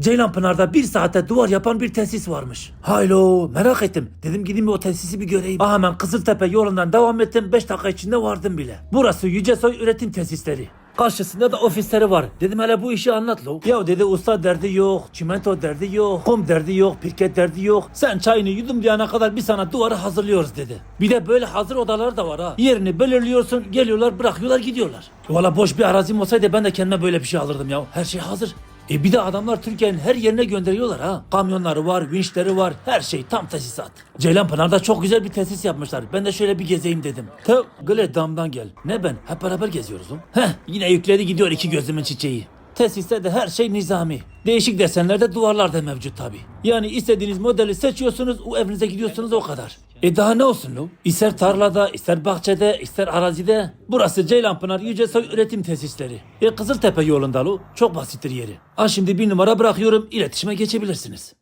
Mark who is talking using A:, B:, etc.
A: Ceylanpınar'da bir saate duvar yapan bir tesis varmış. Haylo merak ettim. Dedim gideyim o tesisi bir göreyim. Ah hemen Kızıltepe yolundan devam ettim. 5 dakika içinde vardım bile. Burası Yücesoy Üretim Tesisleri. Karşısında da ofisleri var. Dedim hele bu işi anlat lo. Ya dedi usta derdi yok, çimento derdi yok, kum derdi yok, pirket derdi yok. Sen çayını yudumlayana kadar bir sana duvarı hazırlıyoruz dedi. Bir de böyle hazır odalar da var ha. Yerini belirliyorsun, geliyorlar, bırakıyorlar, gidiyorlar. Valla boş bir arazim olsaydı ben de kendime böyle bir şey alırdım ya. Her şey hazır. E bir de adamlar Türkiye'nin her yerine gönderiyorlar ha. Kamyonları var, vinçleri var, her şey tam tesisat. Ceylanpınar'da çok güzel bir tesis yapmışlar. Ben de şöyle bir gezeyim dedim. Te gele damdan gel. Ne ben? Hep beraber geziyoruz o. Heh yine yükledi gidiyor iki gözümün çiçeği. Tesiste de her şey nizami. Değişik desenlerde duvarlar da mevcut tabi. Yani istediğiniz modeli seçiyorsunuz, o evinize gidiyorsunuz o kadar. E daha ne olsun lo? İster tarlada, ister bahçede, ister arazide. Burası Ceylanpınar Yücesoy Üretim Tesisleri. E Kızıltepe yolunda lo. Çok basittir yeri. Ha şimdi bir numara bırakıyorum, iletişime geçebilirsiniz.